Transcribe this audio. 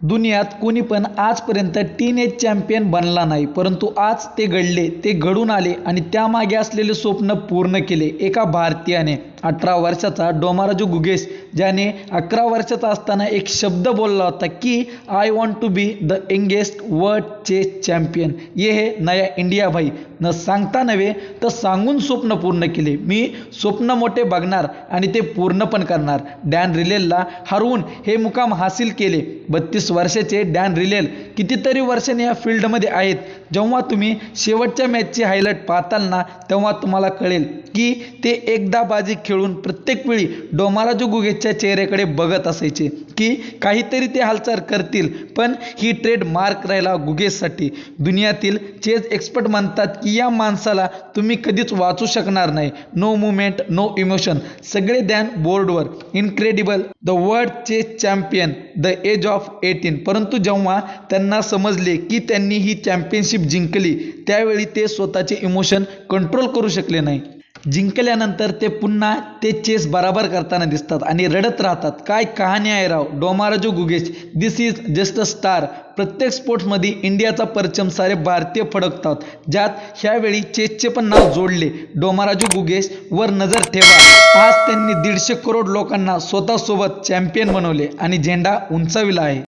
दुनियात कोणी पण आजपर्यंत टीन एज चॅम्पियन बनला नाही परंतु आज ते घडले ते घडून आले आणि त्यामागे असलेले स्वप्न पूर्ण केले एका भारतीयाने. अठरा वर्षाचा डोमाराजू गुगेश ज्याने अकरा वर्षाचा असताना एक शब्द बोलला होता की I want to be the youngest world chess champion ये हे नया इंडिया भाई. न सांगता नव्हे तर सांगून स्वप्न पूर्ण केले. मी स्वप्न मोठे बघणार आणि ते पूर्ण पण करणार. डॅन रिलेलला हरवून हे मुकाम हासिल केले. बत्तीस वर्षाचे डॅन रिलेल कितीतरी वर्षाने या फील्डमध्ये आहेत. जेव्हा तुम्ही शेवटच्या मॅचची हायलाईट पाहताल ना तेव्हा तुम्हाला कळेल की ते एकदा बाजी खेळून प्रत्येक वेळी डोमाराजू गुगेच्या चेहऱ्याकडे बघत असायचे की काहीतरी ते हालचाल करतील पण ही ट्रेड मार्क राहिला गुगेससाठी दुनियातील चेस एक्सपर्ट म्हणतात की या माणसाला तुम्ही कधीच वाचू शकणार नाही. नो मुवमेंट नो इमोशन सगळे ध्यान बोर्डवर incredible the world chess champion the age of eighteen परंतु जेव्हा त्यांना समजले की त्यांनी ही चॅम्पियनशिप चॅम्पियनशिप जिंकली त्यावेळी ते स्वतःचे इमोशन कंट्रोल करू शकले नाही. जिंकल्यानंतर ते पुन्हा ते चेस बराबर करताना दिसतात आणि रडत राहतात. काय कहाणी आहे राव? Dommaraju Gukesh this is just a star प्रत्येक स्पोर्ट्समध्ये इंडियाचा परचम सारे भारतीय फडकतात. ज्यात ह्यावेळी चेसचे पण नाव जोडले. डोमाराजू गुगेश वर नजर ठेवा. आज त्यांनी दीडशे करोड लोकांना स्वतःसोबत चॅम्पियन बनवले आणि झेंडा उंचाविला आहे.